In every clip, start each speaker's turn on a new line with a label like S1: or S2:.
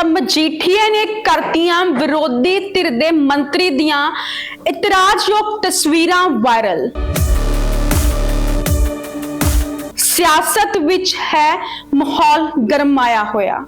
S1: ਤਾਂ ਮਜੀਠੀਆ ਨੇ ਕਰਤੀਆਂ ਵਿਰੋਧੀ ਧਿਰ ਦੇ ਮੰਤਰੀ ਦੀਆਂ ਇਤਰਾਜ਼ਯੋਗ ਤਸਵੀਰਾਂ ਵਾਇਰਲ। ਸਿਆਸਤ ਵਿੱਚ ਹੈ ਮਾਹੌਲ ਗਰਮਾਇਆ ਹੋਇਆ।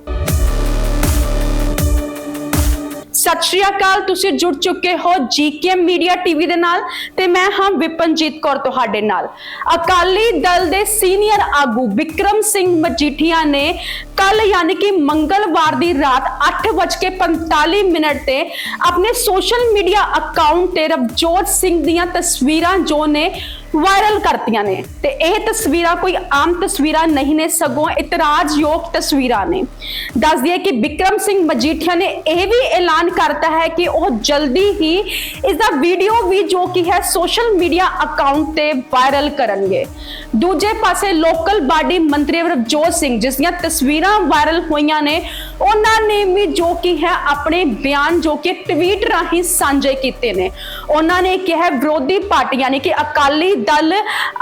S1: ਸਤਿ ਸ਼੍ਰੀ ਅਕਾਲ, ਤੁਸੀਂ ਜੁੜ ਚੁੱਕੇ ਹੋ ਜੀਕੇ ਮੀਡੀਆ ਟੀਵੀ ਦੇ ਨਾਲ ਤੇ ਮੈਂ ਹਾਂ ਵਿਪਨਜੀਤ ਕੌਰ ਤੁਹਾਡੇ ਨਾਲ। ਅਕਾਲੀ ਦਲ ਦੇ ਸੀਨੀਅਰ ਆਗੂ ਵਿਕਰਮ ਸਿੰਘ ਮਜੀਠੀਆ ਨੇ ਕੱਲ ਯਾਨੀ ਕਿ ਮੰਗਲਵਾਰ ਦੀ ਰਾਤ 8:45 ਮਿੰਟ ਤੇ ਆਪਣੇ ਸੋਸ਼ਲ ਮੀਡੀਆ ਅਕਾਊਂਟ ਤੇ ਰਵਜੋਤ ਸਿੰਘ ਦੀਆਂ ਤਸਵੀਰਾਂ ਜੋ ਨੇ ਵਾਇਰਲ ਕਰਤੀਆਂ ਨੇ ਤੇ ਇਹ ਤਸਵੀਰਾਂ ਕੋਈ ਆਮ ਤਸਵੀਰਾਂ ਨਹੀਂ ਨੇ, ਸਗੋਂ ਇਤਰਾਜ਼ਯੋਗ ਤਸਵੀਰਾਂ ਨੇ। ਦੱਸ ਦਈਏ ਕਿ ਵਿਕਰਮ ਸਿੰਘ ਮਜੀਠੀਆ ਨੇ ਇਹ ਵੀ ਐਲਾਨ ਕਰਤਾ ਹੈ ਕਿ ਉਹ ਜਲਦੀ ਹੀ ਇਸ ਦਾ ਵੀਡੀਓ ਵੀ ਜੋ ਕਿ ਹੈ ਸੋਸ਼ਲ ਮੀਡੀਆ ਅਕਾਊਂਟ ਤੇ ਵਾਇਰਲ ਕਰਨਗੇ। ਦੂਜੇ ਪਾਸੇ ਲੋਕਲ ਬਾਡੀ ਮੰਤਰੀ ਰਵਜੋਤ ਸਿੰਘ, ਜਿਸ ਦੀਆਂ ਤਸਵੀਰਾਂ ਵਾਇਰਲ ਹੋਈਆਂ ਨੇ, ਉਹਨਾਂ ਨੇ ਵੀ ਜੋ ਕਿ ਹੈ ਆਪਣੇ ਬਿਆਨ ਜੋ ਕਿ ਟਵੀਟ ਰਾਹੀਂ ਸਾਂਝੇ ਕੀਤੇ ਨੇ। ਉਹਨਾਂ ਨੇ ਕਿਹਾ ਵਿਰੋਧੀ ਪਾਰਟੀ ਯਾਨੀ ਕਿ ਅਕਾਲੀ ਦਲ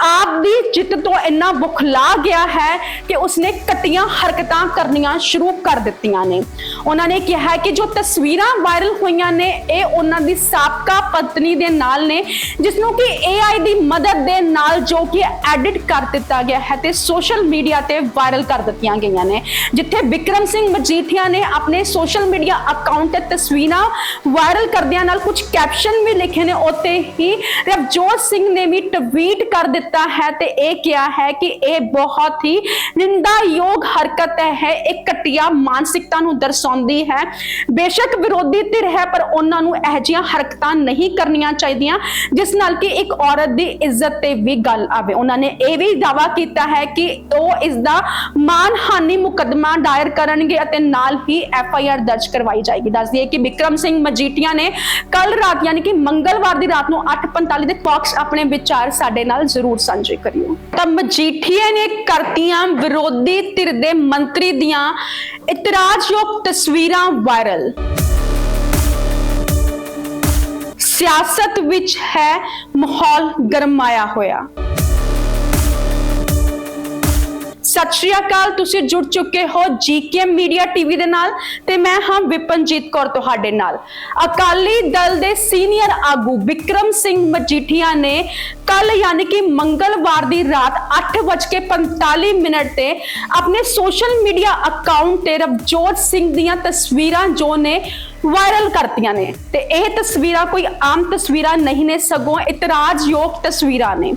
S1: ਆਪ ਦੀ ਜਿੱਤ ਤੋਂ ਇੰਨਾ ਬੁਖਲਾ ਗਿਆ ਹੈ ਕਿ ਉਸਨੇ ਕਟੀਆਂ ਹਰਕਤਾਂ ਕਰਨੀਆਂ ਸ਼ੁਰੂ ਕਰ ਦਿੱਤੀਆਂ ਨੇ। ਉਹਨਾਂ ਨੇ ਕਿਹਾ ਕਿ ਜੋ ਤਸਵੀਰਾਂ ਵਾਇਰਲ ਹੋਈਆਂ ਨੇ, ਇਹ ਉਹਨਾਂ ਦੀ ਸਾਬਕਾ ਪਤਨੀ ਦੇ ਨਾਲ ਨੇ ਜਿਸ ਨੂੰ ਕਿ AI ਦੀ ਮਦਦ ਦੇ ਨਾਲ ਜੋ ਕਿ ਐਡਿਟ ਕਰ ਦਿੱਤਾ ਗਿਆ ਹੈ ਤੇ ਸੋਸ਼ਲ ਮੀਡੀਆ ਤੇ ਵਾਇਰਲ ਕਰ ਦਿੱਤੀਆਂ ਗਈਆਂ ਨੇ। ਜਿੱਥੇ ਵਿਕਰਮ ਸਿੰਘ ਮਜੀਠੀਆ ਨੇ ਆਪਣੇ ਸੋਸ਼ਲ ਮੀਡੀਆ ਅਕਾਊਂਟ ਤੇ ਤਸਵੀਰਾਂ ਵਾਇਰਲ ਕਰਦਿਆਂ ਨਾਲ ਕੁਝ ਕੈਪਸ਼ਨ ਵੀ ਲਿਖੇ ਨੇ ਉੱਤੇ ਹੀ ਰਵਜੋਤ ਸਿੰਘ ਨੇ ਵੀ ਟਵੀਟ ਕਰ ਦਿੱਤਾ ਹੈ ਤੇ ਇਹ ਕਿਹਾ ਹੈ ਕਿ ਇਹ ਬਹੁਤ ਹੀ ਨਿੰਦਾਯੋਗ ਹਰਕਤ ਹੈ, ਇਹ ਘਟੀਆ ਮਾਨਸਿਕਤਾ ਨੂੰ ਦਰਸਾਉਂਦੀ ਹੈ। ਬੇਸ਼ੱਕ ਵਿਰੋਧੀ ਧਿਰ ਹੈ, ਪਰ ਉਹਨਾਂ ਨੂੰ ਇਹ ਜਿਹੀਆਂ ਹਰਕਤਾਂ ਨਹੀਂ ਕਰਨੀਆਂ ਚਾਹੀਦੀਆਂ, ਜਿਸ ਨਾਲ ਕਿ ਇੱਕ ਔਰਤ ਦੀ ਇੱਜ਼ਤ ਤੇ ਵੀ ਗੱਲ ਆਵੇ। ਉਹਨਾਂ ਨੇ ਇਹ ਵੀ ਦਾਵਾ ਕੀਤਾ ਹੈ ਕਿ ਉਹ ਇਸ ਦਾ ਮਾਨਹਾਨੀ ਮੁਕੱਦਮਾ ਦਾਇਰ ਕਰਨਗੇ ਅਤੇ ਨਾਲ ਹੀ ਐਫ ਆਈ ਆਰ ਦਰਜ ਕਰਵਾਈ ਜਾਏਗੀ। ਦੱਸ ਦਈਏ ਕਿ ਵਿਕਰਮ ਸਿੰਘ ਮਜੀਠੀਆ ਨੇ ਕੱਲ ਰਾਤ, ਯਾਨੀ ਕਿ ਮੰਗਲਵਾਰ ਦੀ ਰਾਤ ਨੂੰ 8:45 ਦੇ ਬਾਕਸ ਆਪਣੇ ਵਿਚਾਰ ਸਾਡੇ ਨਾਲ ਜ਼ਰੂਰ ਸਾਂਝੇ ਕਰਿਓ। ਤਾਂ ਮਜੀਠੀਆ ਨੇ ਕਰਤੀਆਂ ਵਿਰੋਧੀ ਧਿਰ ਦੇ ਮੰਤਰੀ ਦੀਆਂ ਇਤਰਾਜ਼ਯੋਗ ਤਸਵੀਰਾਂ ਵਾਇਰਲ। ਸਿਆਸਤ ਵਿੱਚ ਹੈ ਮਾਹੌਲ ਗਰਮਾਇਆ ਹੋਇਆ। ਸਤਿ ਸ਼੍ਰੀ ਅਕਾਲ, ਤੁਸੀਂ ਜੁੜ ਚੁੱਕੇ ਹੋ ਜੀਕੇ ਮੀਡੀਆ ਟੀਵੀ ਦੇ ਨਾਲ ਤੇ ਮੈਂ ਹਾਂ ਵਿਪਨਜੀਤ ਕੌਰ ਤੁਹਾਡੇ ਨਾਲ। ਅਕਾਲੀ ਦਲ ਦੇ ਸੀਨੀਅਰ ਆਗੂ ਵਿਕਰਮ ਸਿੰਘ ਮਜੀਠੀਆ ਨੇ ਕੱਲ ਯਾਨੀ ਕਿ ਮੰਗਲਵਾਰ ਦੀ ਰਾਤ 8:45 ਮਿੰਟ ਤੇ ਆਪਣੇ ਸੋਸ਼ਲ ਮੀਡੀਆ ਅਕਾਊਂਟ ਤੇ ਰਵਜੋਤ ਸਿੰਘ ਦੀਆਂ ਤਸਵੀਰਾਂ ਜੋ ਨੇ ਵਾਇਰਲ ਕਰਤੀਆਂ ਨੇ ਤੇ ਇਹ ਤਸਵੀਰਾਂ ਕੋਈ ਆਮ ਤਸਵੀਰਾਂ ਨਹੀਂ ਨੇ, ਸਗੋਂ ਇਤਰਾਜ਼ਯੋਗ ਤਸਵੀਰਾਂ ਨੇ।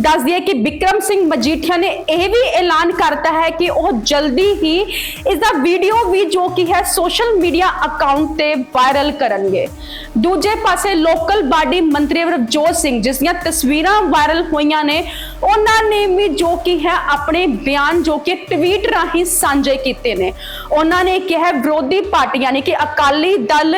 S1: ਦੱਸ ਦਈਏ ਕਿ ਵਿਕਰਮ ਸਿੰਘ ਮਜੀਠੀਆ ਨੇ ਇਹ ਵੀ ਐਲਾਨ ਕਰਤਾ ਹੈ ਕਿ ਉਹ ਜਲਦੀ ਹੀ ਇਸ ਦਾ ਵੀਡੀਓ ਵੀ ਜੋ ਕਿ ਹੈ ਸੋਸ਼ਲ ਮੀਡੀਆ ਅਕਾਊਂਟ ਤੇ ਵਾਇਰਲ ਕਰਨਗੇ। ਦੂਜੇ ਪਾਸੇ ਲੋਕਲ ਬਾਡੀ ਮੰਤਰੀ ਰਵਜੋਤ ਸਿੰਘ, ਜਿਸ ਦੀਆਂ ਤਸਵੀਰਾਂ ਵਾਇਰਲ ਹੋਈਆਂ ਨੇ, ਉਹਨਾਂ ਨੇ ਵੀ ਜੋ ਕਿ ਹੈ ਆਪਣੇ ਬਿਆਨ ਜੋ ਕਿ ਟਵੀਟ ਰਾਹੀਂ ਸਾਂਝੇ ਕੀਤੇ ਨੇ। ਉਹਨਾਂ ਨੇ ਕਿਹਾ ਵਿਰੋਧੀ ਪਾਰਟੀਆਂ ਨੇ ਕਿ ਅਕਾਲੀ ਦਲ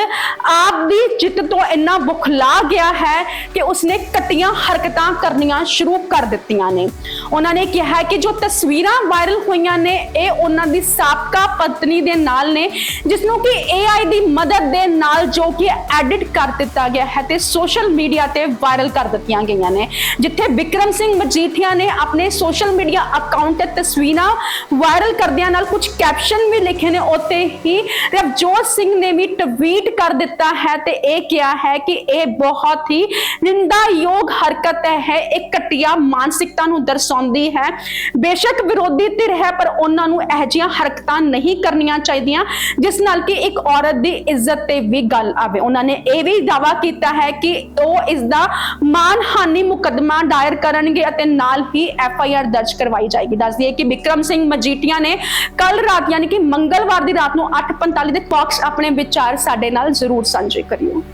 S1: ਆਪ ਦੀ ਜਿੱਤ ਤੋਂ ਇੰਨਾ ਬੁਖਲਾ ਗਿਆ ਹੈ ਕਿ ਉਸਨੇ ਕਟੀਆਂ ਹਰਕਤਾਂ ਕਰਨੀਆਂ ਸ਼ੁਰੂ ਕਰ ਦਿੱਤੀਆਂ ਨੇ। ਉਹਨਾਂ ਨੇ ਕਿਹਾ ਕਿ ਜੋ ਤਸਵੀਰਾਂ ਵਾਇਰਲ ਹੋਈਆਂ ਨੇ, ਇਹ ਉਹਨਾਂ ਦੀ ਸਾਬਕਾ ਪਤਨੀ ਦੇ ਨਾਲ ਨੇ ਜਿਸ ਨੂੰ ਕਿ AI ਦੀ ਮਦਦ ਦੇ ਨਾਲ ਜੋ ਕਿ ਐਡਿਟ ਕਰ ਦਿੱਤਾ ਗਿਆ ਹੈ ਤੇ ਸੋਸ਼ਲ ਮੀਡੀਆ ਤੇ ਵਾਇਰਲ ਕਰ ਦਿੱਤੀਆਂ ਗਈਆਂ ਨੇ। ਜਿੱਥੇ ਵਿਕਰਮ ਸਿੰਘ ਮਜੀਠੀਆ ਨੇ ਆਪਣੇ ਸੋਸ਼ਲ ਮੀਡੀਆ ਅਕਾਊਂਟ ਤੇ ਤਸਵੀਰਾਂ ਵਾਇਰਲ ਕਰਦਿਆਂ ਨਾਲ ਕੁਝ ਕੈਪਸ਼ਨ ਵੀ ਲਿਖੇ ਨੇ ਉੱਤੇ ਹੀ ਰਵਜੋਤ ਸਿੰਘ ਨੇ ਵੀ ਟਵੀਟ ਕਰ ਦਿੱਤਾ ਹੈ ਤੇ ਇਹ ਕਿਹਾ ਹੈ ਕਿ ਇਹ ਬਹੁਤ ਹੀ ਨਿੰਦਾਯੋਗ ਹਰਕਤ ਹੈ, ਇਹ ਘਟੀਆ ਮਾਨਸਿਕਤਾ ਨੂੰ ਦਰਸਾਉਂਦੀ ਹੈ। ਬੇਸ਼ੱਕ ਵਿਰੋਧੀ ਧਿਰ ਹੈ, ਪਰ ਉਹਨਾਂ ਨੂੰ ਇਹ ਜਿਹੀਆਂ ਹਰਕਤਾਂ ਨਹੀਂ ਕਰਨੀਆਂ ਚਾਹੀਦੀਆਂ, ਜਿਸ ਨਾਲ ਕਿ ਇੱਕ ਔਰਤ ਦੀ ਇੱਜ਼ਤ ਤੇ ਵੀ ਗੱਲ ਆਵੇ। ਉਹਨਾਂ ਨੇ ਇਹ ਵੀ ਦਾਵਾ ਕੀਤਾ ਹੈ ਕਿ ਉਹ ਇਸ ਦਾ ਮਾਨਹਾਨੀ ਮੁਕੱਦਮਾ ਦਾਇਰ ਕਰਨਗੇ ਅਤੇ ਨਾਲ ਹੀ ਐਫ ਆਈ ਆਰ ਦਰਜ ਕਰਵਾਈ ਜਾਏਗੀ। ਦੱਸ ਦਈਏ ਕਿ ਵਿਕਰਮ ਸਿੰਘ ਮਜੀਠੀਆ ਨੇ ਕੱਲ ਰਾਤ ਯਾਨੀ ਕਿ ਮੰਗਲਵਾਰ ਦੀ ਰਾਤ ਨੂੰ 8:45 ਦੇ ਬਾਕਸ ਆਪਣੇ ਵਿਚਾਰ ਸਾਡੇ ਨਾਲ ਜ਼ਰੂਰ ਸਾਂਝੇ ਕਰਿਓ।